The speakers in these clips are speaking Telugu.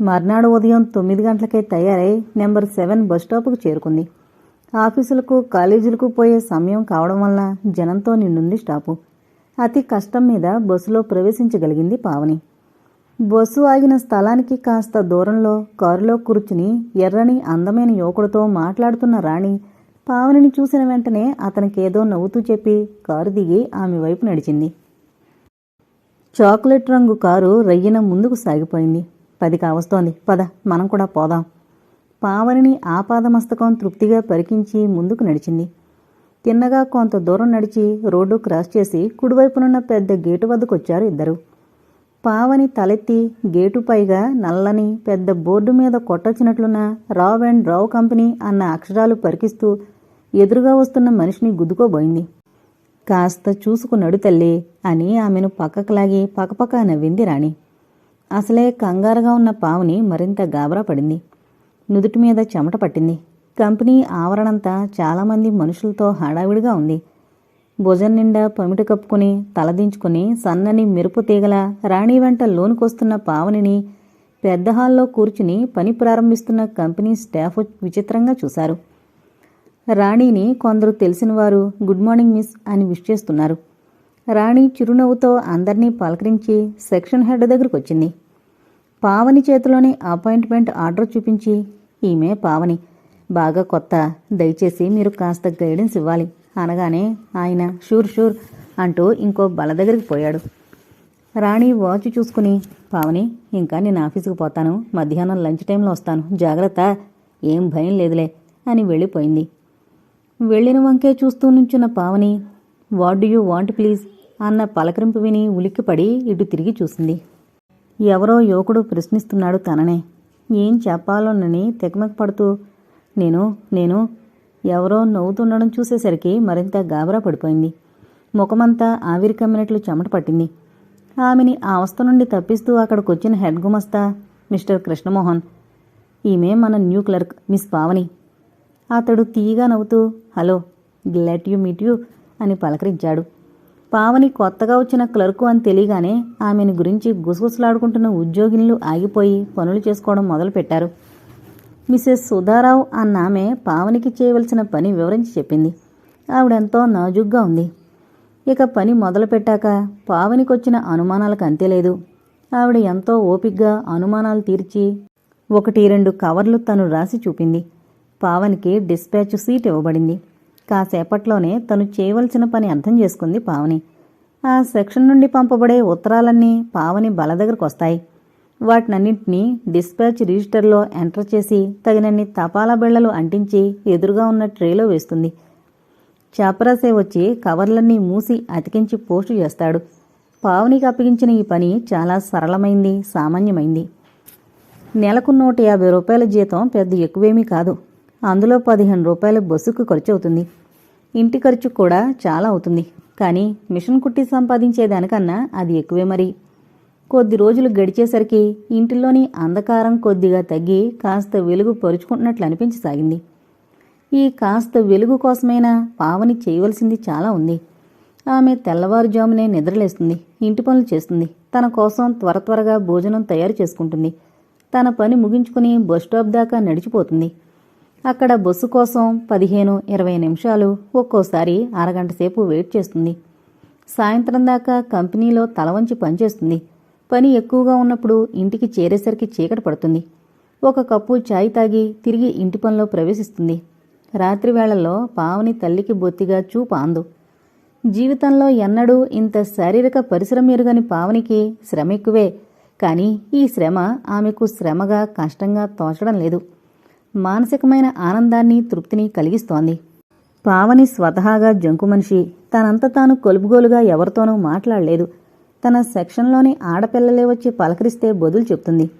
మర్నాడు ఉదయం తొమ్మిది గంటలకే తయారై నెంబర్ సెవెన్ బస్ స్టాప్కు చేరుకుంది. ఆఫీసులకు కాలేజీలకు పోయే సమయం కావడం వలన జనంతో నిండుంది స్టాపు. అతి కష్టం మీద బస్సులో ప్రవేశించగలిగింది పావని. బస్సు ఆగిన స్థలానికి కాస్త దూరంలో కారులో కూర్చుని ఎర్రని అందమైన యువకుడితో మాట్లాడుతున్న రాణి పావనిని చూసిన వెంటనే అతనికేదో నవ్వుతూ చెప్పి కారు దిగి ఆమె వైపు నడిచింది. చాక్లెట్ రంగు కారు రయ్యన ముందుకు సాగిపోయింది. పది కావస్తోంది. పద మనం కూడా పోదాం. పావనిని ఆపాదమస్తకం తృప్తిగా పరికించి ముందుకు నడిచింది. తిన్నగా కొంత దూరం నడిచి రోడ్డు క్రాస్ చేసి కుడివైపునున్న పెద్ద గేటు వద్దకొచ్చారు ఇద్దరు. పావని తలెత్తి గేటు పైగా నల్లని పెద్ద బోర్డు మీద కొట్టొచ్చినట్లున్న రావ్ అండ్ రావ్ కంపెనీ అన్న అక్షరాలు పరికిస్తూ ఎదురుగా వస్తున్న మనిషిని గుద్దుకోబోయింది. కాస్త చూసుకున్నాడు తల్లి అని ఆమెను పక్కకు లాగి పక్కపక్క నవ్వింది రాణి. అసలే కంగారుగా ఉన్న పావుని మరింత గాబరా పడింది. నుదుటి మీద చెమట పట్టింది. కంపెనీ ఆవరణంతా చాలామంది మనుషులతో హడావిడిగా ఉంది. భుజం నిండా పమిట కప్పుకుని తలదించుకుని సన్నని మెరుపు తీగల రాణి వెంట లోనుకొస్తున్న పావనిని పెద్ద హాల్లో కూర్చుని పని ప్రారంభిస్తున్న కంపెనీ స్టాఫ్ విచిత్రంగా చూశారు. రాణిని కొందరు తెలిసిన వారు గుడ్ మార్నింగ్ మిస్ అని విష్ చేస్తున్నారు. రాణి చిరునవ్వుతో అందర్నీ పలకరించి సెక్షన్ హెడ్ దగ్గరకు వచ్చింది పావని చేతిలోని అపాయింట్మెంట్ ఆర్డర్ చూపించి ఈమె పావని. బాగా కొత్త. దయచేసి మీరు కాస్త గైడెన్స్ ఇవ్వాలి. అనగానే ఆయన షూర్ షూర్ అంటూ ఇంకో బల దగ్గరికి పోయాడు. రాణి వాచ్ చూసుకుని పావని ఇంకా నేను ఆఫీసుకు పోతాను. మధ్యాహ్నం లంచ్ టైంలో వస్తాను. జాగ్రత్త. ఏం భయం లేదులే అని వెళ్ళిపోయింది. వెళ్ళిన వంకే చూస్తూ నుంచున్న Pavani what do you want please? అన్న పలకరింపు విని ఉలిక్కిపడి ఇటు తిరిగి చూసింది. ఎవరో యువకుడు ప్రశ్నిస్తున్నాడు తననే. ఏం చెప్పాలోనని తెకమెక పడుతూ నేను నేను ఎవరో నవ్వుతుండడం చూసేసరికి మరింత గాబరా పడిపోయింది. ముఖమంతా ఆవిరి కమ్మినట్లు చెమట పట్టింది. ఆమెని ఆ అవస్థ నుండి తప్పిస్తూ అక్కడికొచ్చిన హెడ్ గుమస్తా మిస్టర్ కృష్ణమోహన్. ఈమె మన న్యూ క్లర్క్ మిస్ పావని. అతడు తీయగా నవ్వుతూ hello glad you meet you అని పలకరించాడు. పావని కొత్తగా వచ్చిన క్లర్కు అని తెలియగానే ఆమెను గురించి గుసగుసలాడుకుంటున్న ఉద్యోగినులు ఆగిపోయి పనులు చేసుకోవడం మొదలుపెట్టారు. మిసెస్ సుధారావు అన్న ఆమె పావనికి చేయవలసిన పని వివరించి చెప్పింది. ఆవిడెంతో నాజుగ్గా ఉంది. ఇక పని మొదలుపెట్టాక పావనికొచ్చిన అనుమానాలకు అంతేలేదు ఆవిడ ఎంతో ఓపిగ్గా అనుమానాలు తీర్చి ఒకటి రెండు కవర్లు తను రాసి చూపింది. పావనికి డిస్పాచ్ సీట్ ఇవ్వబడింది. కాసేపట్లోనే తను చేయవలసిన పని అర్థం చేసుకుంది పావని. ఆ సెక్షన్ నుండి పంపబడే ఉత్తరాలన్నీ పావని బల దగ్గరకు వస్తాయి వాటినన్నింటినీ డిస్పాచ్ రిజిస్టర్లో ఎంటర్ చేసి తగినన్ని తపాలా బిళ్ళలు అంటించి ఎదురుగా ఉన్న ట్రేలో వేస్తుంది. చాపరాసే వచ్చి కవర్లన్నీ మూసి అతికించి పోస్టు చేస్తాడు. పావనికి అప్పగించిన ఈ పని చాలా సరళమైంది సామాన్యమైంది. నెలకు నూట యాభై రూపాయల జీతం పెద్ద ఎక్కువేమీ కాదు. అందులో పదిహేను రూపాయల బస్సుకు ఖర్చు అవుతుంది. ఇంటి ఖర్చు కూడా చాలా అవుతుంది. కానీ మిషన్ కుట్టి సంపాదించేదానికన్నా అది ఎక్కువే మరి. కొద్ది రోజులు గడిచేసరికి ఇంటిలోని అంధకారం కొద్దిగా తగ్గి కాస్త వెలుగు పరుచుకుంటున్నట్లు అనిపించసాగింది. ఈ కాస్త వెలుగు కోసమైనా పావని చేయవలసింది చాలా ఉంది. ఆమె తెల్లవారుజామునే నిద్రలేస్తుంది. ఇంటి పనులు చేస్తుంది. తన కోసం త్వర త్వరగా భోజనం తయారు చేసుకుంటుంది. తన పని ముగించుకుని బస్ స్టాప్ దాకా నడిచిపోతుంది. అక్కడ బస్సు కోసం పదిహేను ఇరవై నిమిషాలు ఒక్కోసారి అరగంట సేపు వెయిట్ చేస్తుంది. సాయంత్రం దాకా కంపెనీలో తల వంచి పనిచేస్తుంది. పని ఎక్కువగా ఉన్నప్పుడు ఇంటికి చేరేసరికి చీకటి పడుతుంది. ఒక కప్పు చాయ్ తాగి తిరిగి ఇంటి పనిలో ప్రవేశిస్తుంది. రాత్రి వేళల్లో పావని తల్లికి బొత్తిగా చూపు అందు. జీవితంలో ఎన్నడూ ఇంత శారీరక పరిశ్రమ ఎరుగని పావనికి శ్రమ ఎక్కువే. కానీ ఈ శ్రమ ఆమెకు శ్రమగా కష్టంగా తోచడం లేదు. మానసికమైన ఆనందాన్ని తృప్తిని కలిగిస్తోంది. పావని స్వతహాగా జంకు మనిషి తనంత తాను కొలుపుగోలుగా ఎవరితోనూ మాట్లాడలేదు. తన సెక్షన్లోని ఆడపిల్లలే వచ్చి పలకరిస్తే బదులు చెప్తుంది.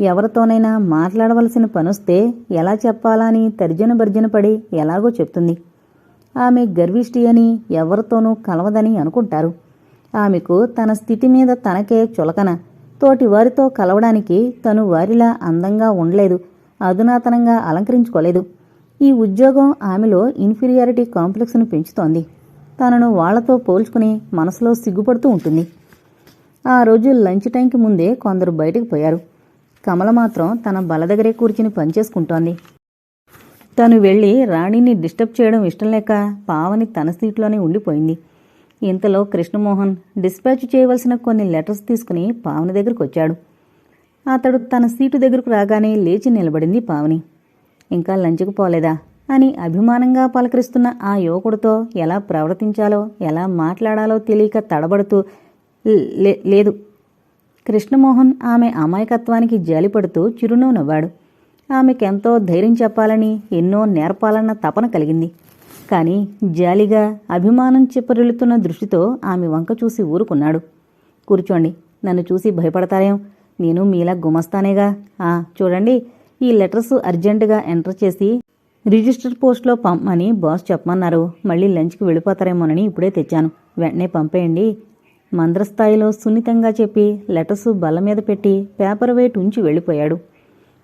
ఎవరితోనైనా మాట్లాడవలసిన పనొస్తే ఎలా చెప్పాలా అని తర్జన భర్జన పడి ఎలాగో చెప్తుంది. ఆమె గర్విష్టి అని ఎవరితోనూ కలవదని అనుకుంటారు. ఆమెకు తన స్థితి మీద తనకే చులకన. తోటి వారితో కలవడానికి తను వారిలా అందంగా ఉండలేదు. అధునాతనంగా అలంకరించుకోలేదు. ఈ ఉద్యోగం ఆమెలో ఇన్ఫీరియారిటీ కాంప్లెక్స్ను పెంచుతోంది. తనను వాళ్ళతో పోల్చుకుని మనసులో సిగ్గుపడుతూ ఉంటుంది. ఆ రోజు లంచ్ టైంకి ముందే కొందరు బయటకు పోయారు. కమల మాత్రం తన బల దగ్గరే కూర్చుని పనిచేసుకుంటోంది తను వెళ్ళి రాణిని డిస్టర్బ్ చేయడం ఇష్టం లేక పావని తన సీట్లోనే ఉండిపోయింది. ఇంతలో కృష్ణమోహన్ డిస్పాచ్ చేయవలసిన కొన్ని లెటర్స్ తీసుకుని పావని దగ్గరకు వచ్చాడు అతడు తన సీటు దగ్గరకు రాగానే లేచి నిలబడింది పావని. ఇంకా లంచ్కు పోలేదా? అని అభిమానంగా పలకరిస్తున్న ఆ యువకుడితో ఎలా ప్రవర్తించాలో ఎలా మాట్లాడాలో తెలియక తడబడుతూ "లే- లేదు. కృష్ణమోహన్ ఆమె అమాయకత్వానికి జాలిపడుతూ చిరునవ్వు నవ్వాడు. ఆమెకెంతో ధైర్యం చెప్పాలని ఎన్నో నేర్పాలన్న తపన కలిగింది. కానీ జాలిగా అభిమానం చెప్పరిల్లుతున్న దృష్టితో ఆమె వంక చూసి ఊరుకున్నాడు. కూర్చోండి నన్ను చూసి భయపడతారేం? నేను మీలా గుమస్తానేగా. ఆ చూడండి ఈ లెటర్స్ అర్జెంటుగా ఎంటర్ చేసి రిజిస్టర్ పోస్ట్లో పంపమని బాస్ చెప్పమన్నారు. మళ్ళీ లంచ్కి వెళ్ళిపోతారేమోనని ఇప్పుడే తెచ్చాను. వెంటనే పంపేయండి. మంద్రస్థాయిలో సున్నితంగా చెప్పి లెటర్స్ బల్ల మీద పెట్టి పేపర్ వెయిట్ ఉంచి వెళ్ళిపోయాడు.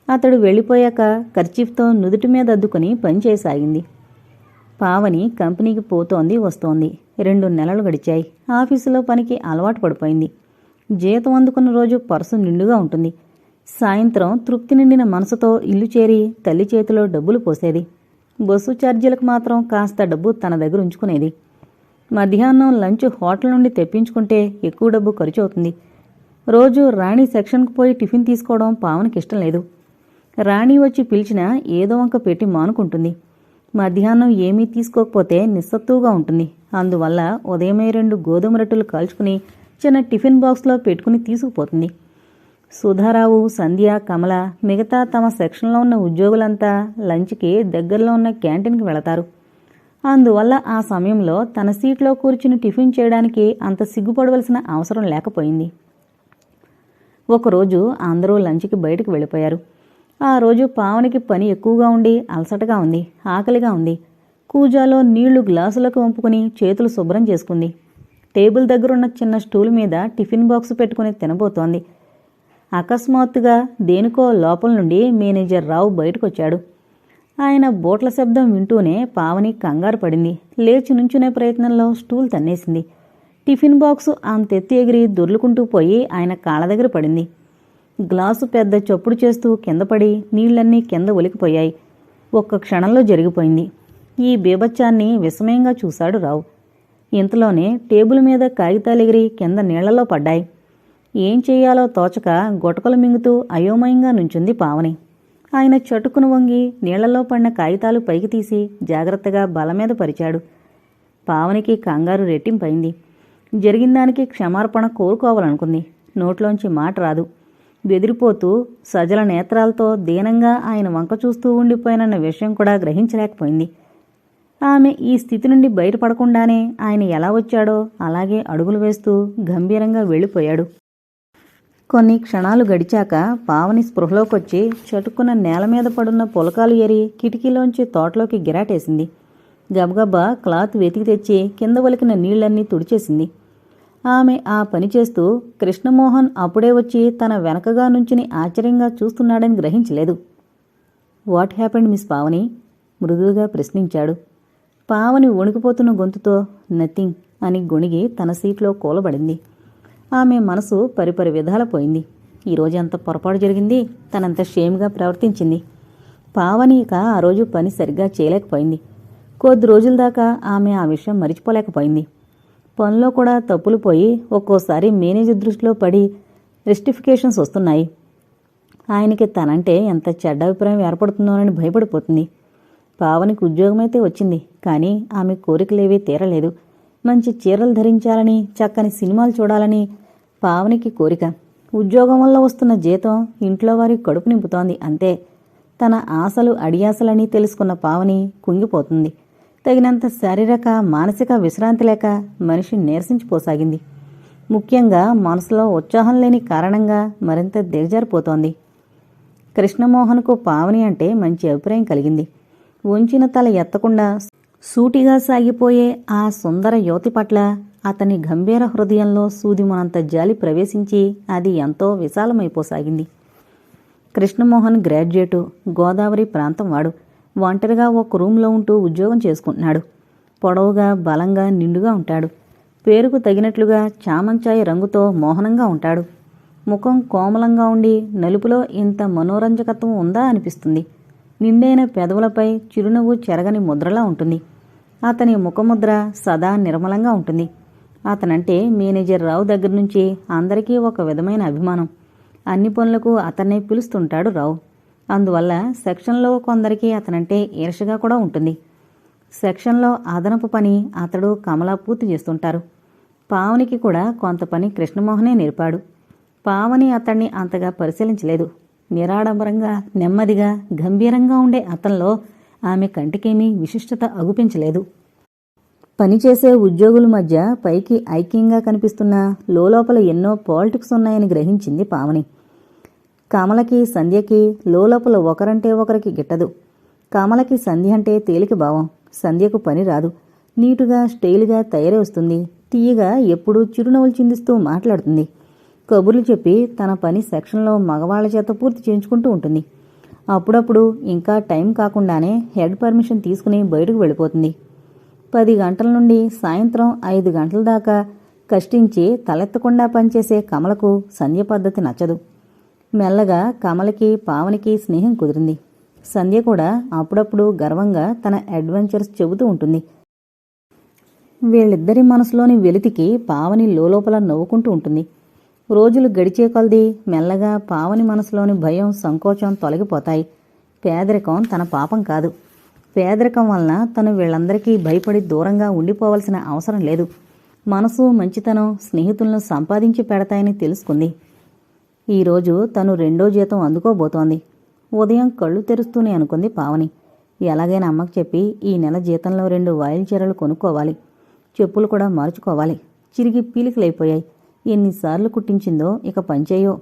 అతడు వెళ్ళిపోయాక కర్చీఫ్తో నుదుటి మీద అద్దుకుని పనిచేయసాగింది పావని కంపెనీకి పోతోంది వస్తోంది. రెండు నెలలు గడిచాయి. ఆఫీసులో పనికి అలవాటు పడిపోయింది. జీతం అందుకున్న రోజు పర్సు నిండుగా ఉంటుంది. సాయంత్రం తృప్తి నిండిన మనసుతో ఇల్లు చేరి తల్లి చేతిలో డబ్బులు పోసేది. బస్సు ఛార్జీలకు మాత్రం కాస్త డబ్బు తన దగ్గర ఉంచుకునేది. మధ్యాహ్నం లంచ్ హోటల్ నుండి తెప్పించుకుంటే ఎక్కువ డబ్బు ఖర్చు అవుతుంది రోజు రాణి సెక్షన్కు పోయి టిఫిన్ తీసుకోవడం పావనికి ఇష్టం లేదు. రాణి వచ్చి పిలిచినా ఏదో వంక పెట్టి మానుకుంటుంది. మధ్యాహ్నం ఏమీ తీసుకోకపోతే నిస్సత్తుగా ఉంటుంది. అందువల్ల ఉదయమే రెండు గోధుమ రొట్టెలు కాల్చుకుని చిన్న టిఫిన్ బాక్స్లో పెట్టుకుని తీసుకుపోతుంది. సుధారావు సంధ్య కమల మిగతా తమ సెక్షన్లో ఉన్న ఉద్యోగులంతా లంచ్కి దగ్గరలో ఉన్న క్యాంటీన్కి వెళతారు. అందువల్ల ఆ సమయంలో తన సీట్లో కూర్చుని టిఫిన్ చేయడానికి అంత సిగ్గుపడవలసిన అవసరం లేకపోయింది. ఒకరోజు అందరూ లంచ్కి బయటకు వెళ్ళిపోయారు. ఆ రోజు పావనికి పని ఎక్కువగా ఉండి అలసటగా ఉంది ఆకలిగా ఉంది. కూజాలో నీళ్ళు గ్లాసులకు వంపుకుని చేతులు శుభ్రం చేసుకుంది. టేబుల్ దగ్గరున్న చిన్న స్టూల్ మీద టిఫిన్ బాక్స్ పెట్టుకుని తినబోతోంది. అకస్మాత్తుగా దేనికో లోపల నుండి మేనేజర్ రావు బయటకొచ్చాడు. ఆయన బోట్ల శబ్దం వింటూనే పావని కంగారు పడింది. లేచి నుంచునే ప్రయత్నంలో స్టూల్ తన్నేసింది. టిఫిన్ బాక్సు ఆమె తెత్తి ఎగిరి దొర్లుకుంటూ పోయి ఆయన కాళ్ళ దగ్గర పడింది. గ్లాసు పెద్ద చప్పుడు చేస్తూ కింద పడి నీళ్ళన్నీ కింద ఒలికిపోయాయి. ఒక్క క్షణంలో జరిగిపోయింది. ఈ బీభత్సాన్ని విస్మయంగా చూశాడు రావు. ఇంతలోనే టేబుల్ మీద కాగితాలు ఎగిరి కింద నీళ్ళలో పడ్డాయి. ఏం చేయాలో తోచక గొటకలు మింగుతూ అయోమయంగా నుంచుంది పావని. ఆయన చటుకును వంగి నీళ్ళలో పడిన కాగితాలు పైకి తీసి జాగ్రత్తగా బల మీద పరిచాడు. పావనికి కంగారు రెట్టింపైంది. జరిగిన దానికి క్షమార్పణ కోరుకోవాలనుకుంది. నోట్లోంచి మాట రాదు. బెదిరిపోతూ సజల నేత్రాలతో దీనంగా ఆయన వంక చూస్తూ ఉండిపోయినన్న విషయం కూడా గ్రహించలేకపోయింది. ఆమె ఈ స్థితి నుండి బయటపడకుండానే ఆయన ఎలా వచ్చాడో అలాగే అడుగులు వేస్తూ గంభీరంగా వెళ్ళిపోయాడు. కొన్ని క్షణాలు గడిచాక పావని స్పృహలోకొచ్చి చటుక్కున నేల మీద పడున్న పులకాలు ఎరి కిటికీలోంచి తోటలోకి గిరాటేసింది. గబగబా క్లాత్ వెతికి తెచ్చి కింద వలికిన నీళ్ళన్నీ తుడిచేసింది. ఆమె ఆ పని చేస్తూ కృష్ణమోహన్ అప్పుడే వచ్చి తన వెనకగా నుంచుని ఆశ్చర్యంగా చూస్తున్నాడని గ్రహించలేదు. What happened miss Pavani? మృదువుగా ప్రశ్నించాడు. పావని వణికిపోతున్న గొంతుతో నథింగ్ అని గొణిగి తన సీట్లో కూలబడింది. ఆమె మనసు పరిపరి విధాల పోయింది. ఈరోజు ఎంత పొరపాటు జరిగింది? తనంత షేమ్గా ప్రవర్తించింది. పావని ఇక ఆ రోజు పని సరిగ్గా చేయలేకపోయింది. కొద్ది రోజుల దాకా ఆమె ఆ విషయం మరిచిపోలేకపోయింది. పనిలో కూడా తప్పులు పోయి ఒక్కోసారి మేనేజర్ దృష్టిలో పడి రెస్టిఫికేషన్స్ వస్తున్నాయి. ఆయనకి తనంటే ఎంత చెడ్డ అభిప్రాయం ఏర్పడుతుందోనని భయపడిపోతుంది. పావనికి ఉద్యోగమైతే వచ్చింది కానీ ఆమె కోరికలేవీ తీరలేదు. మంచి చీరలు ధరించాలని చక్కని సినిమాలు చూడాలని పావనికి కోరిక. ఉద్యోగం వల్ల వస్తున్న జీతం ఇంట్లో వారి కడుపు నింపుతోంది అంతే. తన ఆశలు అడియాసలని తెలుసుకున్న పావని కుంగిపోతుంది. తగినంత శారీరక మానసిక విశ్రాంతి లేక మనిషి నీరసించిపోసాగింది. ముఖ్యంగా మనసులో ఉత్సాహం లేని కారణంగా మరింత దిగజారిపోతోంది. కృష్ణమోహన్కు పావని అంటే మంచి అభిప్రాయం కలిగింది. వంచిన తల ఎత్తకుండా సూటిగా సాగిపోయే ఆ సుందర యువతి పట్ల అతని గంభీర హృదయంలో సూదిమనంత జాలి ప్రవేశించి అది ఎంతో విశాలమైపోసాగింది. కృష్ణమోహన్ గ్రాడ్యుయేటు గోదావరి ప్రాంతం వాడు. ఒంటరిగా ఒక రూమ్లో ఉంటూ ఉద్యోగం చేసుకుంటున్నాడు. పొడవుగా బలంగా నిండుగా ఉంటాడు. పేరుకు తగినట్లుగా చామంచాయి రంగుతో మోహనంగా ఉంటాడు. ముఖం కోమలంగా ఉండి నలుపులో ఇంత మనోరంజకత్వం ఉందా అనిపిస్తుంది. నిండైన పెదవులపై చిరునవ్వు చెరగని ముద్రలా ఉంటుంది. అతని ముఖముద్ర సదా నిర్మలంగా ఉంటుంది. అతనంటే మేనేజర్ రావు దగ్గర నుంచి అందరికీ ఒక విధమైన అభిమానం. అన్ని పనులకు అతన్నే పిలుస్తుంటాడు రావు. అందువల్ల సెక్షన్లో కొందరికి అతనంటే ఈర్షగా కూడా ఉంటుంది. సెక్షన్లో అదనపు పని అతడు కమల పూర్తి చేస్తుంటారు. పావనికి కూడా కొంత పని కృష్ణమోహనే నేర్పాడు. పావని అతన్ని అంతగా పరిశీలించలేదు. నిరాడంబరంగా నెమ్మదిగా గంభీరంగా ఉండే అతనిలో ఆమె కంటికేమీ విశిష్టత అగుపించలేదు. పనిచేసే ఉద్యోగుల మధ్య పైకి ఐక్యంగా కనిపిస్తున్న లోపల ఎన్నో పాలిటిక్స్ ఉన్నాయని గ్రహించింది పావని. కామలకి సంధ్యకి లోపల ఒకరంటే ఒకరికి గిట్టదు. కామలకి సంధ్య అంటే తేలిక భావం. సంధ్యకు పని రాదు. నీటుగా స్టైల్గా తయారై వస్తుంది. తీయగా ఎప్పుడూ చిరునవ్వులు చిందిస్తూ మాట్లాడుతుంది. కబుర్లు చెప్పి తన పని సెక్షన్లో మగవాళ్ళ చేత పూర్తి చేయించుకుంటూ ఉంటుంది. అప్పుడప్పుడు ఇంకా టైం కాకుండానే హెడ్ పర్మిషన్ తీసుకుని బయటకు వెళ్ళిపోతుంది. పది గంటల నుండి సాయంత్రం ఐదు గంటల దాకా కష్టించి తలెత్తకుండా పనిచేసే కమలకు సంధ్య పద్ధతి నచ్చదు. మెల్లగా కమలకి పావనికి స్నేహం కుదిరింది. సంధ్య కూడా అప్పుడప్పుడు గర్వంగా తన అడ్వెంచర్స్ చెబుతూ ఉంటుంది. వీళ్ళిద్దరి మనసులోని వెలితికి పావని లోపల నవ్వుకుంటూ ఉంటుంది. రోజులు గడిచే కొలది మెల్లగా పావని మనసులోని భయం సంకోచం తొలగిపోతాయి. పేదరికం తన పాపం కాదు. పేదరికం వలన తను వీళ్ళందరికీ భయపడి దూరంగా ఉండిపోవలసిన అవసరం లేదు. మనసు మంచితనం స్నేహితులను సంపాదించి పెడతాయని తెలుసుకుంది. ఈరోజు తను రెండో జీతం అందుకోబోతోంది. ఉదయం కళ్ళు తెరుస్తూనే అనుకుంది పావని. ఎలాగైనా అమ్మకు చెప్పి ఈ నెల జీతంలో రెండు వాయిల్ చీరలు కొనుక్కోవాలి. చెప్పులు కూడా మార్చుకోవాలి. చిరిగి పీలికలైపోయాయి. ఎన్నిసార్లు కుట్టించిందో ఇక పంచేయో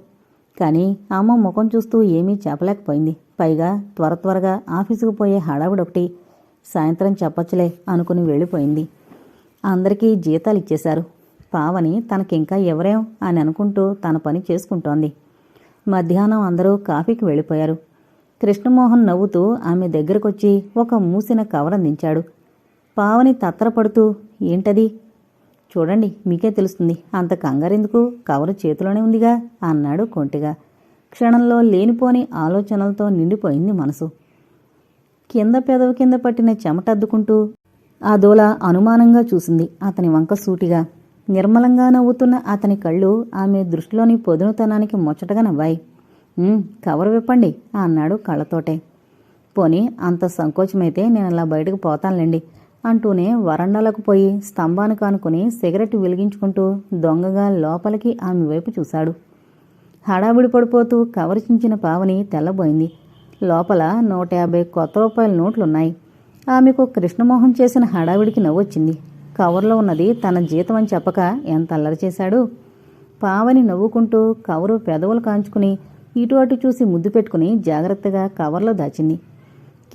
కానీ అమ్మ ముఖం చూస్తూ ఏమీ చెప్పలేకపోయింది. పైగా త్వర త్వరగా ఆఫీసుకు పోయే హడావిడొకటి సాయంత్రం చెప్పచ్చులే అనుకుని వెళ్ళిపోయింది. అందరికీ జీతాలు ఇచ్చేశారు పావని తనకింకా ఎవరేం అని అనుకుంటూ తన పని చేసుకుంటోంది. మధ్యాహ్నం అందరూ కాఫీకి వెళ్ళిపోయారు. కృష్ణమోహన్ నవ్వుతూ ఆమె దగ్గరకొచ్చి ఒక మూసిన కవర్ అందించాడు పావని తత్తరపడుతూ ఏంటది? చూడండి మీకే తెలుస్తుంది. అంత కంగారెందుకు? కవరు చేతిలోనే ఉందిగా అన్నాడు కొంటిగా. క్షణంలో లేనిపోని ఆలోచనలతో నిండిపోయింది మనసు. కింద పెదవి కింద పట్టిన చెమటద్దుకుంటూ ఆ దోల అనుమానంగా చూసింది అతని వంక సూటిగా. నిర్మలంగా నవ్వుతున్న అతని కళ్ళు ఆమె దృష్టిలోని పొదునుతనానికి ముచ్చటగా నవ్వాయి. కవర్ విప్పండి అన్నాడు కళ్ళతోటే. పోనీ అంత సంకోచమైతే నేను అలా బయటకు పోతానులేండి. అంటూనే వరండాలకు పోయి స్తంభానికి ఆనుకుని సిగరెట్ వెలిగించుకుంటూ దొంగగా లోపలికి ఆమె వైపు చూశాడు. హడావిడి పడిపోతూ కవర్ చించిన పావని తెల్లబోయింది. లోపల నూట యాభై కొత్త రూపాయల నోట్లున్నాయి. ఆమెకు కృష్ణమోహన్ చేసిన హడావిడికి నవ్వొచ్చింది. కవర్లో ఉన్నది తన జీతం అని చెప్పక ఎంత అల్లరి చేశాడు? పావని నవ్వుకుంటూ కవరు పెదవులు కాంచుకుని ఇటు అటు చూసి ముద్దు పెట్టుకుని జాగ్రత్తగా కవర్లో దాచింది.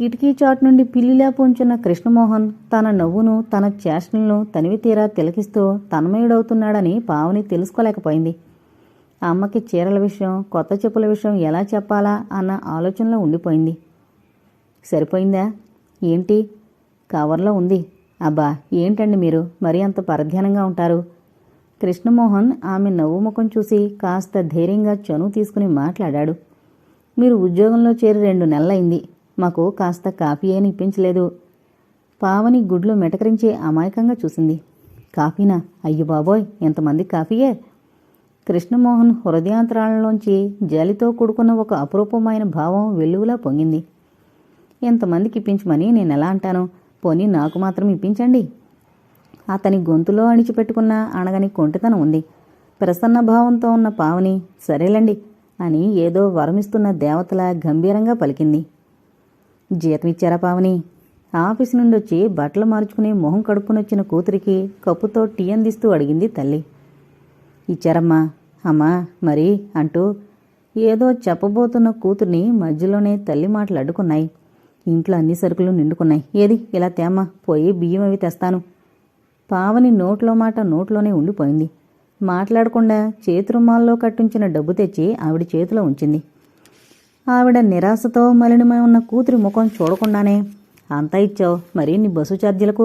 కిటికీ చాటు నుండి పిల్లిలా పొంచున్న కృష్ణమోహన్ తన నవ్వును తన చేష్టలను తనివి తీరా తిలకిస్తూ తన్మయుడవుతున్నాడని పావని తెలుసుకోలేకపోయింది. అమ్మకి చీరల విషయం కొత్త చెప్పుల విషయం ఎలా చెప్పాలా అన్న ఆలోచనలో ఉండిపోయింది. సరిపోయిందా? ఏంటి? కవర్లో ఉంది. అబ్బా ఏంటండి మీరు? మరీ అంత పరధ్యానంగా ఉంటారు. కృష్ణమోహన్ ఆమె నవ్వు ముఖం చూసి కాస్త ధైర్యంగా చనువు తీసుకుని మాట్లాడాడు. మీరు ఉద్యోగంలో చేరి రెండు నెలలైంది. మాకు కాస్త కాఫీ అని ఇప్పించలేదు. పావని గుడ్లు మెటకరించి అమాయకంగా చూసింది. కాఫీనా? అయ్యో బాబోయ్ ఎంతమంది కాఫీయే? కృష్ణమోహన్ హృదయాంతరాలలోంచి జాలితో కూడుకున్న ఒక అపురూపమైన భావం వెల్లువలా పొంగింది. ఎంతమందికి ఇప్పించమని నేను ఎలా అంటాను? పోనీ నాకు మాత్రం ఇప్పించండి. అతని గొంతులో అణిచిపెట్టుకున్న అనగని కొంటితనం ఉంది. ప్రసన్న భావంతో ఉన్న పావని సరేలండి అని ఏదో వరమిస్తున్న దేవతలా గంభీరంగా పలికింది. జీతం ఇచ్చారా పావని? ఆఫీసు నుండి వచ్చి బట్టలు మార్చుకుని మొహం కడుక్కునొచ్చిన కూతురికి కప్పుతో టీ అందిస్తూ అడిగింది తల్లి. ఇచ్చారమ్మా. అమ్మా మరి అంటూ ఏదో చెప్పబోతున్న కూతుర్ని మధ్యలోనే తల్లి మాటలు అడ్డుకున్నాయి. ఇంట్లో అన్ని సరుకులు నిండుకున్నాయి. ఏది? ఇలా తేమ్మా. పోయి బియ్యం అవి తెస్తాను. పావని నోట్లో మాట నోట్లోనే ఉండిపోయింది. మాట్లాడకుండా చేతురుమాల్లో కట్టించిన డబ్బు తెచ్చి ఆవిడ చేతిలో ఉంచింది. ఆవిడ నిరాశతో మలినమై ఉన్న కూతురి ముఖం చూడకుండానే అంతా ఇచ్చావు మరి నీ బస్సు ఛార్జీలకు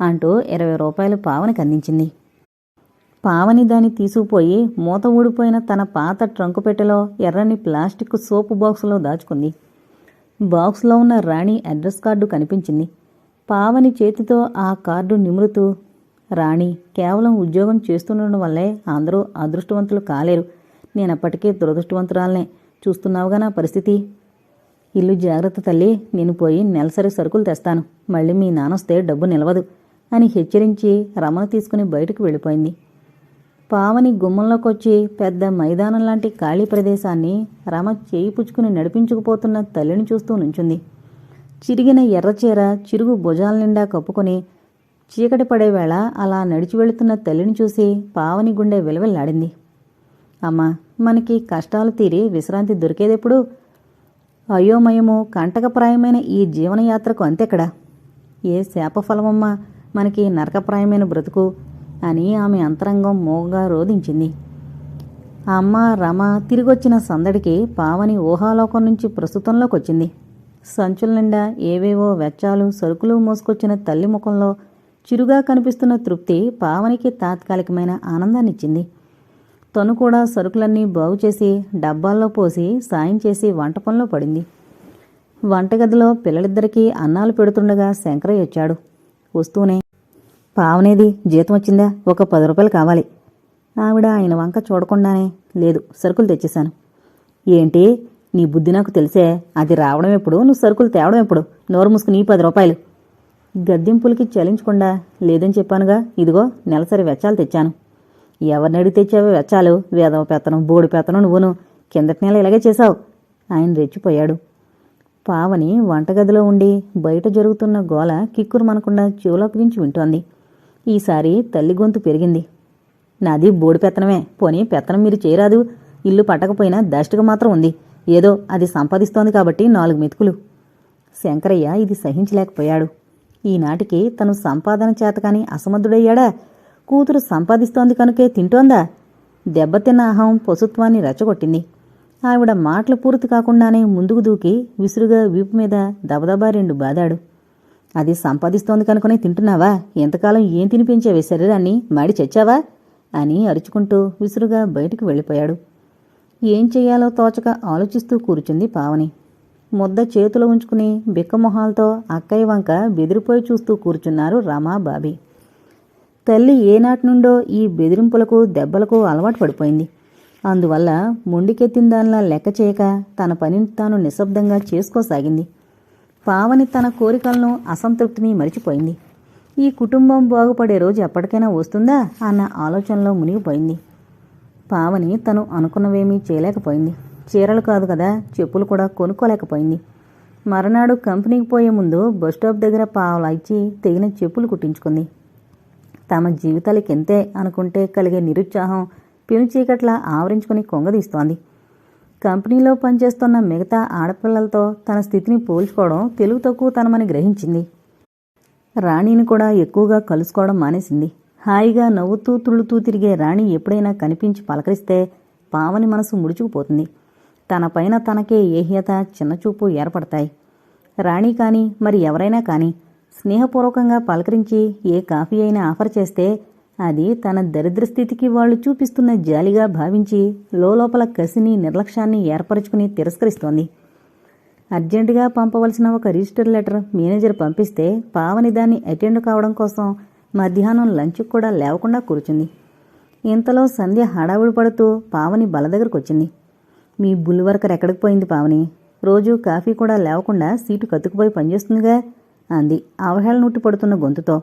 అంటూ ఇరవై రూపాయలు పావనికి అందించింది. పావని దాన్ని తీసుకుపోయి మూత ఊడిపోయిన తన పాత ట్రంకు పెట్టెలో ఎర్రని ప్లాస్టిక్ సోపు బాక్సులో దాచుకుంది. బాక్స్లో ఉన్న రాణి అడ్రస్ కార్డు కనిపించింది. పావని చేతితో ఆ కార్డు నిమురుతూ రాణి కేవలం ఉద్యోగం చేస్తుండడం వల్లే అందరూ అదృష్టవంతులు కాలేరు. నేనప్పటికీ దురదృష్టవంతురాలనే. చూస్తున్నావుగా నా పరిస్థితి? ఇల్లు జాగ్రత్త తల్లి నేను పోయి నెలసరి సరుకులు తెస్తాను. మళ్ళీ మీ నానొస్తే డబ్బు నిలవదు అని హెచ్చరించి రమణ తీసుకుని బయటకు వెళ్ళిపోయింది. పావని గుమ్మంలోకొచ్చి పెద్ద మైదానం లాంటి ఖాళీ ప్రదేశాన్ని రమ చేయి పుచ్చుకుని నడిపించుకుపోతున్న తల్లిని చూస్తూ నుంచుంది. చిరిగిన ఎర్రచీర చిరుగు భుజాల నిండా కప్పుకొని చీకటి పడే వేళ అలా నడిచి వెళుతున్న తల్లిని చూసి పావని గుండె విలవిల్లాడింది. అమ్మా మనకి కష్టాలు తీరి విశ్రాంతి దొరికేదెప్పుడు? అయోమయము కంటకప్రాయమైన ఈ జీవనయాత్రకు అంతెక్కడా? ఏ శాపఫలమమ్మా మనకి నరకప్రాయమైన బ్రతుకు అని ఆమె అంతరంగం మోగగా రోధించింది. అమ్మ రమ తిరిగొచ్చిన సందడికి పావని ఊహాలోకం నుంచి ప్రస్తుతంలోకి వచ్చింది సంచుల నిండా ఏవేవో వెచ్చాలు సరుకులు మోసుకొచ్చిన తల్లి ముఖంలో చిరుగా కనిపిస్తున్న తృప్తి పావనికి తాత్కాలికమైన ఆనందాన్నిచ్చింది. తను కూడా సరుకులన్నీ బాగు చేసి డబ్బాల్లో పోసి సాయం చేసి వంట పనిలో పడింది. వంటగదిలో పిల్లలిద్దరికీ అన్నాలు పెడుతుండగా శంకరయ్య వచ్చాడు. వస్తూనే పావనేది జీతం వచ్చిందా? ఒక పది రూపాయలు కావాలి. ఆవిడ ఆయన వంక చూడకుండానే లేదు సరుకులు తెచ్చేశాను. ఏంటి? నీ బుద్ధి నాకు తెలిసే అది రావడం ఎప్పుడు? నువ్వు సరుకులు తేవడం ఎప్పుడు? నోరు మూసుకుని పది రూపాయలు. గద్దింపులకి చలించకుండా లేదని చెప్పానుగా ఇదిగో నెలసరి వెచ్చాలు తెచ్చాను. ఎవరిని అడిగి తెచ్చావో వెచ్చాలు? వేదవ పెత్తనం బోడి పెత్తనం నువ్వును. కిందటి నెల ఇలాగే చేశావు. ఆయన రెచ్చిపోయాడు. పావని వంటగదిలో ఉండి బయట జరుగుతున్న గోల కిక్కురు మనకుండా చెవులోపించి వింటోంది. ఈసారి తల్లి గొంతు పెరిగింది. నాది బోడి పెత్తనమే. పోనీ పెత్తనం మీరు చేయరాదు. ఇల్లు పట్టకపోయినా దష్టగా మాత్రం ఉంది. ఏదో అది సంపాదిస్తోంది కాబట్టి నాలుగు మెతుకులు. శంకరయ్య ఇది సహించలేకపోయాడు. ఈనాటికి తను సంపాదన చేతకాని అసమర్థుడయ్యాడా? కూతురు సంపాదిస్తోంది కనుకే తింటోందా? దెబ్బతిన్న అహం పశుత్వాన్ని రెచ్చగొట్టింది. ఆవిడ మాటలు పూర్తి కాకుండానే ముందుకు దూకి విసురుగా వీపు మీద దబదబా రెండు బాదాడు. అది సంపాదిస్తోంది కనుకనే తింటున్నావా? ఎంతకాలం ఏం తినిపించేవే శరీరాన్ని? మాడి చచ్చావా? అని అరుచుకుంటూ విసురుగా బయటికి వెళ్ళిపోయాడు. ఏం చెయ్యాలో తోచక ఆలోచిస్తూ కూర్చుంది పావని. ముద్ద చేతిలో ఉంచుకుని బిక్కమొహాలతో అక్కయ్య వంక బెదిరిపోయి చూస్తూ కూర్చున్నారు రమా బాబీ. తల్లి ఏనాటి నుండో ఈ బెదిరింపులకు దెబ్బలకు అలవాటు పడిపోయింది. అందువల్ల మొండికెత్తిన దానిలా లెక్క చేయక తన పనిని తాను నిశ్శబ్దంగా చేసుకోసాగింది. పావని తన కోరికలను అసంతృప్తిని మరిచిపోయింది. ఈ కుటుంబం బాగుపడే రోజు ఎప్పటికైనా వస్తుందా అన్న ఆలోచనలో మునిగిపోయింది. పావని తను అనుకున్నవేమీ చేయలేకపోయింది. చీరలు కాదు కదా చెప్పులు కూడా కొనుక్కోలేకపోయింది. మరునాడు కంపెనీకి పోయే ముందు బస్ స్టాప్ దగ్గర పావలా ఇచ్చి తెగిన చెప్పులు కుట్టించుకుంది. తమ జీవితాలకి ఎంతే అనుకుంటే కలిగే నిరుత్సాహం పెను చీకట్లా ఆవరించుకుని కొంగదీస్తోంది. కంపెనీలో పనిచేస్తున్న మిగతా ఆడపిల్లలతో తన స్థితిని పోల్చుకోవడం తెలుగు తక్కువ తనమని గ్రహించింది. రాణిని కూడా ఎక్కువగా కలుసుకోవడం మానేసింది. హాయిగా నవ్వుతూ తుళ్ళుతూ తిరిగే రాణి ఎప్పుడైనా కనిపించి పలకరిస్తే పావని మనసు ముడుచుకుపోతుంది. తన పైన తనకే ఏహ్యత చిన్నచూపు ఏర్పడతాయి. రాణి కానీ మరి ఎవరైనా కానీ స్నేహపూర్వకంగా పలకరించి ఏ కాఫీ అయినా ఆఫర్ చేస్తే అది తన దరిద్ర స్థితికి వాళ్ళు చూపిస్తున్న జాలిగా భావించి లోపల కసిని నిర్లక్ష్యాన్ని ఏర్పరచుకుని తిరస్కరిస్తోంది. అర్జెంటుగా పంపవలసిన ఒక రిజిస్టర్ లెటర్ మేనేజర్ పంపిస్తే పావని దాన్ని అటెండ్ కావడం కోసం మధ్యాహ్నం లంచ్కి కూడా లేవకుండా కూర్చుంది. ఇంతలో సంధ్య హడావుడి పడుతూ పావని బల దగ్గరకు వచ్చింది. మీ బుల్ వర్కర్ ఎక్కడికి పోయింది పావని? రోజు కాఫీ కూడా లేవకుండా సీటు కత్తుకుపోయి పనిచేస్తుందిగా. అంది. అవహేళ నుట్టి పడుతున్న గొంతుతో.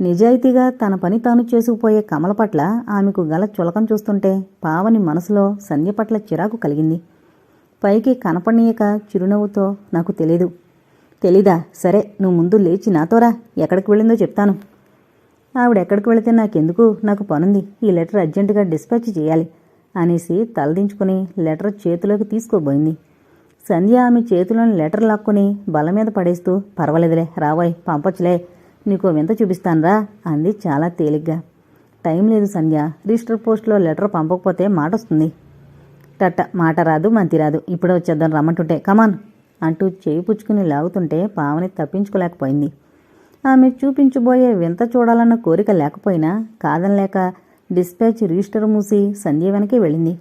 నిజాయితీగా తన పని తాను చేసుకుపోయే కమల పట్ల ఆమెకు గల చులకం చూస్తుంటే పావని మనసులో సంధ్య పట్ల చిరాకు కలిగింది. పైకి కనపడనీయక చిరునవ్వుతో నాకు తెలీదు. తెలీదా? సరే నువ్వు ముందు లేచి నాతోరా ఎక్కడికి వెళ్ళిందో చెప్తాను. ఆవిడ ఎక్కడికి వెళితే నాకెందుకు? నాకు పనుంది. ఈ లెటర్ అర్జెంటుగా డిస్పాచ్ చేయాలి అనేసి తలదించుకుని లెటర్ చేతిలోకి తీసుకోబోయింది. సంధ్య ఆమె చేతిలోని లెటర్ లాక్కుని బల మీద పడేస్తూ పర్వాలేదులే రాబోయ్ పంపొచ్చులే నీకు వింత చూపిస్తానురా అంది చాలా తేలిగ్గా. టైం లేదు సంధ్య రిజిస్టర్ పోస్ట్లో లెటర్ పంపకపోతే మాట వస్తుంది టట్ట మాట రాదు మంతి రాదు ఇప్పుడే వచ్చేద్దాం రమ్మంటుంటే కమాన్ అంటూ చేయి పుచ్చుకుని లాగుతుంటే పావని తప్పించుకోలేకపోయింది. ఆమె చూపించబోయే వింత చూడాలన్న కోరిక లేకపోయినా కాదనలేక డిస్పాచ్ రిజిస్టర్ మూసి సంధ్య వెనకే వెళ్ళింది.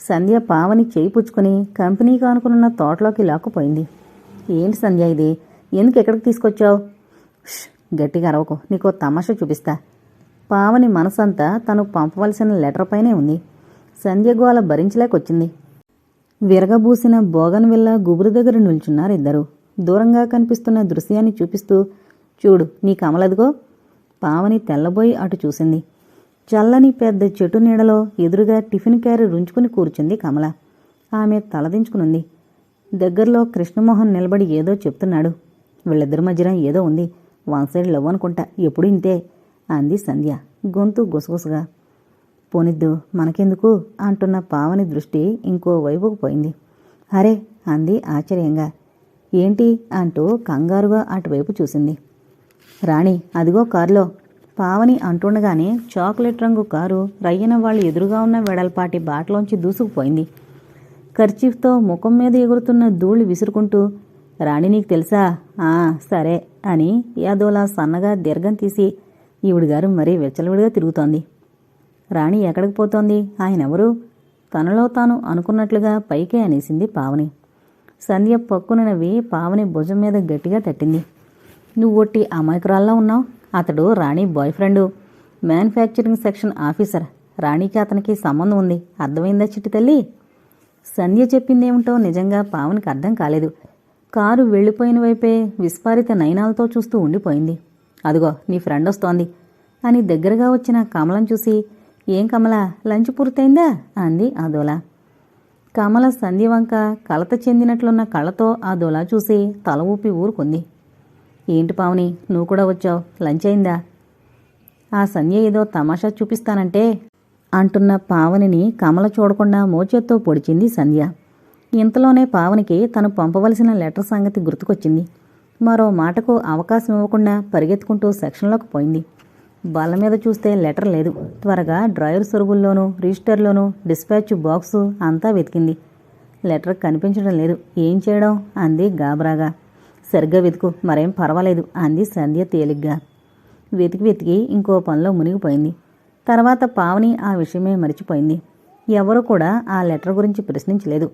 సంధ్య పావని చేయిపుచ్చుకుని కంపెనీగా కంపెనీకి అనుకున్న తోటలోకి లాక్కుపోయింది. ఏంటి సంధ్య ఇది? ఎందుకు ఎక్కడికి తీసుకొచ్చావు? గట్టిగా అరవకు. నీకో తమాషా చూపిస్తా. పావని మనసంతా తను పంపవలసిన లెటర్ పైనే ఉంది. సంధ్య గోల భరించలేకొచ్చింది. విరగబూసిన బోగన్ విల్ల గుబురు దగ్గర నిల్చున్నారు ఇద్దరు. దూరంగా కనిపిస్తున్న దృశ్యాన్ని చూపిస్తూ చూడు నీ కమలదిగో పావని తెల్లబోయి అటు చూసింది. చల్లని పెద్ద చెట్టు నీడలో ఎదురుగా టిఫిన్ క్యారీ రుంచుకుని కూర్చుంది కమల. ఆమె తలదించుకునుంది దగ్గరలో కృష్ణమోహన్ నిలబడి ఏదో చెప్తున్నాడు. వీళ్ళిద్దరి మధ్యన ఏదో ఉంది. వన్ సైడ్ లవ్ అనుకుంటా. ఎప్పుడు ఇంతే? అంది సంధ్య గొంతు గుసగుసగా. పోనిద్దు మనకెందుకు? అంటున్న పావని దృష్టి ఇంకో వైపుకు పోయింది. అరే అంది ఆశ్చర్యంగా. ఏంటి? అంటూ కంగారుగా అటువైపు చూసింది. రాణి అదిగో కారులో. పావని అంటుండగానే చాక్లెట్ రంగు కారు రయ్యన వాళ్ళు ఎదురుగా ఉన్న వెడల్పాటి బాటలోంచి దూసుకుపోయింది. కర్చీఫ్తో ముఖం మీద ఎగురుతున్న ధూళి విసురుకుంటూ రాణి నీకు తెలుసా? ఆ సరే అని యాదోలా సన్నగా దీర్ఘం తీసి ఈవిడిగారు మరీ వెచ్చలవిడిగా తిరుగుతోంది. రాణి ఎక్కడికి పోతోంది? ఆయనెవరు తనలో తాను అనుకున్నట్లుగా పైకే అనేసింది పావని. సంధ్య పక్కునవి పావని భుజం మీద గట్టిగా తట్టింది. నువ్వు ఒట్టి అమాయకురాల్లా ఉన్నావు? అతడు Rani boy friend manufacturing section officer రాణికి అతనికి సంబంధం ఉంది. అర్థమైందా చిట్టి తల్లి? సంధ్య చెప్పిందేమిటో నిజంగా పావనికి అర్థం కాలేదు. కారు వెళ్ళిపోయిన వైపే విస్ఫారిత నయనాలతో చూస్తూ ఉండిపోయింది. అదిగో నీ ఫ్రెండ్ వస్తోంది. అని దగ్గరగా వచ్చిన కమలం చూసి ఏం కమల? లంచ్ పూర్తయిందా? అంది అదోలా కమల సంధ్య వంక కలత చెందినట్లున్న కళ్ళతో ఆ దొలా చూసి తల ఊపి ఊరుకుంది. ఏంటి పావని? నువ్వు కూడా వచ్చావు. లంచ్ అయిందా? ఆ సంధ్య ఏదో తమాషా చూపిస్తానంటే అంటున్న పావనిని కమల చూడకుండా మోచేత్తో పొడిచింది సంధ్య. ఇంతలోనే పావనికి తను పంపవలసిన లెటర్ సంగతి గుర్తుకొచ్చింది. మరో మాటకు అవకాశం ఇవ్వకుండా పరిగెత్తుకుంటూ సెక్షన్లోకి పోయింది. బల్ల మీద చూస్తే లెటర్ లేదు. త్వరగా డ్రైవర్ సొరుగుల్లోనూ రిజిస్టర్లోనూ డిస్పాచ్ బాక్సు అంతా వెతికింది. లెటర్ కనిపించడం లేదు. ఏం చేయడం? అంది గాబరాగా. సరిగ్గా వెతుకు. మరేం పర్వాలేదు అంది సంధ్య తేలిగ్గా. వెతికి వెతికి ఇంకో పనిలో మునిగిపోయింది. తర్వాత పావని ఆ విషయమే మరిచిపోయింది. ఎవరు కూడా ఆ లెటర్ గురించి ప్రశ్నించలేదు.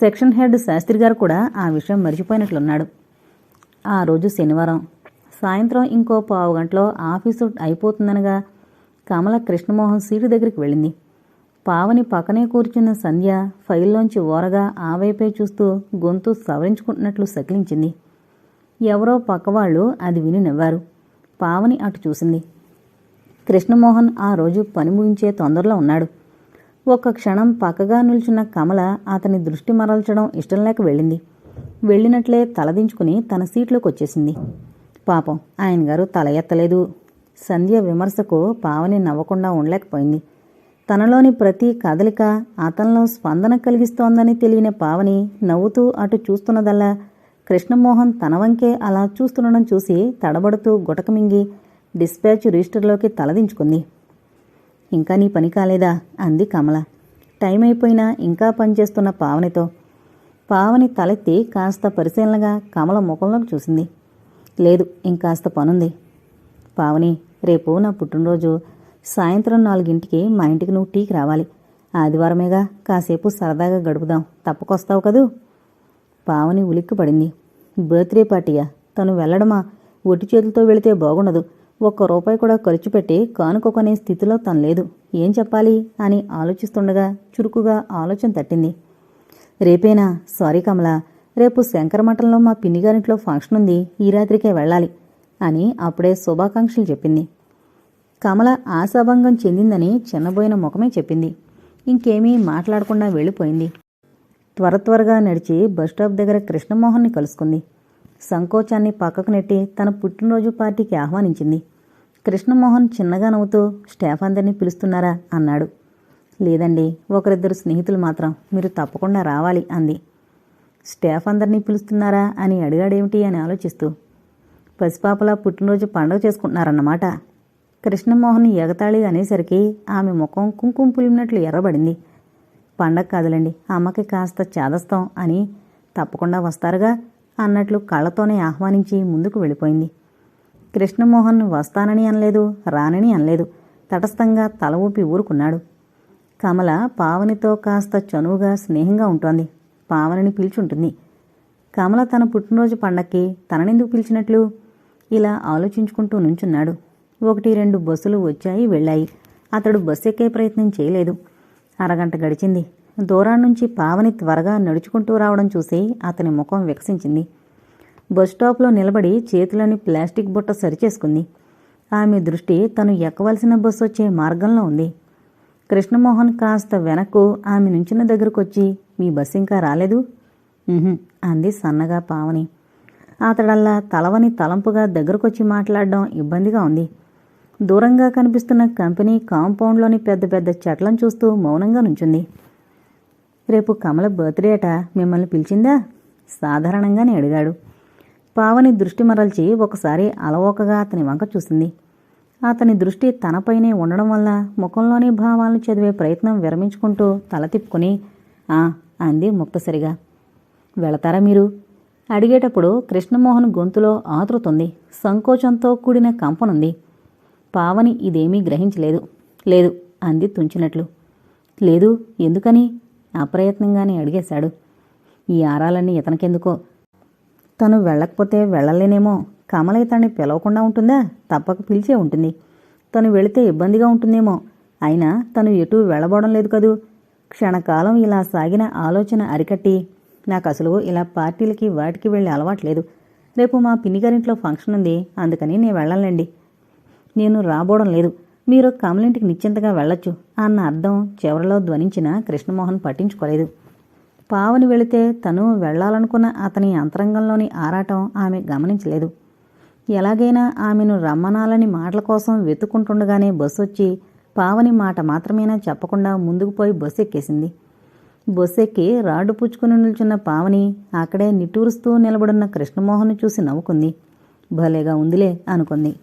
సెక్షన్ హెడ్ శాస్త్రి గారు కూడా ఆ విషయం మరిచిపోయినట్లున్నాడు. ఆ రోజు శనివారం. సాయంత్రం ఇంకో పావు గంటలో ఆఫీసు అయిపోతుందనగా కమల కృష్ణమోహన్ సీటు దగ్గరికి వెళ్ళింది. పావని పక్కనే కూర్చున్న సంధ్య ఫైల్లోంచి ఓరగా ఆ వైపే చూస్తూ గొంతు సవరించుకుంటున్నట్లు సకిలించింది. ఎవరో పక్కవాళ్ళు అది విని నవ్వారు. పావని అటు చూసింది. కృష్ణమోహన్ ఆ రోజు పని ముగించే తొందరలో ఉన్నాడు. ఒక్క క్షణం పక్కగా నిల్చున్న కమల అతని దృష్టి మరల్చడం ఇష్టం లేక వెళ్ళింది. వెళ్ళినట్లే తలదించుకుని తన సీట్లోకి వచ్చేసింది పాపం ఆయన గారు తల ఎత్తలేదు. సంధ్య విమర్శకు పావని నవ్వకుండా ఉండలేకపోయింది. తనలోని ప్రతి కదలిక అతనిలో స్పందన కలిగిస్తోందని తెలియని పావని నవ్వుతూ అటు చూస్తున్నదల్లా కృష్ణమోహన్ తన వంకే అలా చూస్తుండడం చూసి తడబడుతూ గుటకమింగి డిస్పాచ్ రిజిస్టర్లోకి తలదించుకుంది. ఇంకా నీ పని కాలేదా? అంది కమల. టైం అయిపోయినా ఇంకా పనిచేస్తున్న పావనితో. పావని తలెత్తి కాస్త పరిశీలనగా కమల ముఖంలోకి చూసింది. లేదు ఇంకాస్త పనుంది. పావని రేపు నా పుట్టినరోజు సాయంత్రం నాలుగింటికి మా ఇంటికి నువ్వు టీకి రావాలి. ఆదివారమేగా కాసేపు సరదాగా గడుపుదాం. తప్పకొస్తావు కదూ? పావని ఉలిక్కి పడింది బర్త్డే పార్టీయా? తను వెళ్ళడమా? ఒట్టి చేతులతో వెళితే బాగుండదు. ఒక్క రూపాయి కూడా ఖర్చు పెట్టి కానుకొకనే స్థితిలో తను లేదు. ఏం చెప్పాలి? అని ఆలోచిస్తుండగా చురుకుగా ఆలోచన తట్టింది. రేపేనా? సారీ కమల. రేపు శంకరమఠంలో మా పిన్నిగారింట్లో ఫంక్షన్ ఉంది. ఈ రాత్రికే వెళ్ళాలి అని అప్పుడే శుభాకాంక్షలు చెప్పింది. కమల ఆశాభంగం చెందిందని చిన్నబోయిన ముఖమే చెప్పింది. ఇంకేమీ మాట్లాడకుండా వెళ్ళిపోయింది. త్వర త్వరగా నడిచి బస్టాప్ దగ్గర కృష్ణమోహన్ని కలుసుకుంది. సంకోచాన్ని పక్కకు నెట్టి తన పుట్టినరోజు పార్టీకి ఆహ్వానించింది. కృష్ణమోహన్ చిన్నగా నవ్వుతూ స్టాఫ్ అందరినీ పిలుస్తున్నారా? అన్నాడు. లేదండి ఒకరిద్దరు స్నేహితులు మాత్రం. మీరు తప్పకుండా రావాలి అంది. స్టాఫ్ అందరినీ పిలుస్తున్నారా? అని అడిగాడేమిటి అని ఆలోచిస్తూ. పసిపాపలా పుట్టినరోజు పండుగ చేసుకుంటున్నారన్నమాట. కృష్ణమోహన్ ఎగతాళి అనేసరికి ఆమె ముఖం కుంకుమ పులిమినట్లు ఎర్రబడింది. పండగ కాదులండి అమ్మకి కాస్త చేదస్తాం అని తప్పకుండా వస్తారుగా అన్నట్లు కళ్ళతోనే ఆహ్వానించి ముందుకు వెళ్ళిపోయింది. కృష్ణమోహన్ వస్తానని అనలేదు రానని అనలేదు తటస్థంగా తల ఊపి ఊరుకున్నాడు. కమల పావనితో కాస్త చనువుగా స్నేహంగా ఉంటోంది పావనిని పిలుచుంటుంది. కమల తన పుట్టినరోజు పండక్కి తననెందుకు పిలిచినట్లు ఇలా ఆలోచించుకుంటూ నుంచున్నాడు. ఒకటి రెండు బస్సులు వచ్చాయి వెళ్ళాయి. అతడు బస్సు ఎక్కే ప్రయత్నం చేయలేదు. అరగంట గడిచింది. దూరం నుంచి పావని త్వరగా నడుచుకుంటూ రావడం చూసి అతని ముఖం వికసించింది. బస్ స్టాప్లో నిలబడి చేతులని ప్లాస్టిక్ బుట్ట సరిచేసుకుంది. ఆమె దృష్టి తను ఎక్కవలసిన బస్సు వచ్చే మార్గంలో ఉంది. కృష్ణమోహన్ కాస్త వెనక్కు ఆమె నుంచిన దగ్గరకొచ్చి మీ బస్సు ఇంకా రాలేదు? అంది సన్నగా పావని. అతడల్లా తలవని తలంపుగా దగ్గరకొచ్చి మాట్లాడడం ఇబ్బందిగా ఉంది. దూరంగా కనిపిస్తున్న కంపెనీ కాంపౌండ్లోని పెద్ద పెద్ద చెట్లను చూస్తూ మౌనంగా నుంచుంది. రేపు కమల బర్త్డే అట మిమ్మల్ని పిలిచిందా? సాధారణంగానే అడిగాడు. పావని దృష్టి మరల్చి ఒకసారి అలవోకగా అతని వంక చూసింది. అతని దృష్టి తనపైనే ఉండడం వల్ల ముఖంలోని భావాలను చదివే ప్రయత్నం విరమించుకుంటూ తల తిప్పుకుని ఆ అంది ముక్తసరిగా. వెళతారా మీరు? అడిగేటప్పుడు కృష్ణమోహన్ గొంతులో ఆతృతుంది. సంకోచంతో కూడిన కంపనుంది. పావని ఇదేమీ గ్రహించలేదు. లేదు అంది తుంచినట్లు. లేదు ఎందుకని? అప్రయత్నంగానే అడిగేశాడు. ఈ ఆరాలన్నీ ఇతనికెందుకో? తను వెళ్ళకపోతే వెళ్ళలేనేమో? కమల ఇతన్ని పిలవకుండా ఉంటుందా? తప్పక పిలిచే ఉంటుంది. తను వెళితే ఇబ్బందిగా ఉంటుందేమో? అయినా తను ఎటూ వెళ్ళబోవడం లేదు కదూ? క్షణకాలం ఇలా సాగిన ఆలోచన అరికట్టి నాకు అసలు ఇలా పార్టీలకి వాటికి వెళ్ళే అలవాట్లేదు రేపు మా పిన్నిగారింట్లో ఫంక్షన్ ఉంది అందుకని నేను వెళ్ళాలండి నేను రాబోవడం లేదు. మీరు కమలింటికి నిశ్చింతగా వెళ్ళొచ్చు అన్న అర్థం చివరిలో ధ్వనించిన కృష్ణమోహన్ పట్టించుకోలేదు. పావని వెళితే తను వెళ్ళాలనుకున్న అతని అంతరంగంలోని ఆరాటం ఆమె గమనించలేదు. ఎలాగైనా ఆమెను రమ్మనాలని మాటల కోసం వెతుక్కుంటుండగానే బస్సు వచ్చి పావని మాట మాత్రమేనా చెప్పకుండా ముందుకు పోయి బస్సు ఎక్కేసింది. బస్సు ఎక్కి రాడ్డు పుచ్చుకుని నిల్చున్న పావని అక్కడే నిట్టూరుస్తూ నిలబడున్న కృష్ణమోహన్ చూసి నవ్వుకుంది. భలేగా ఉందిలే అనుకుంది.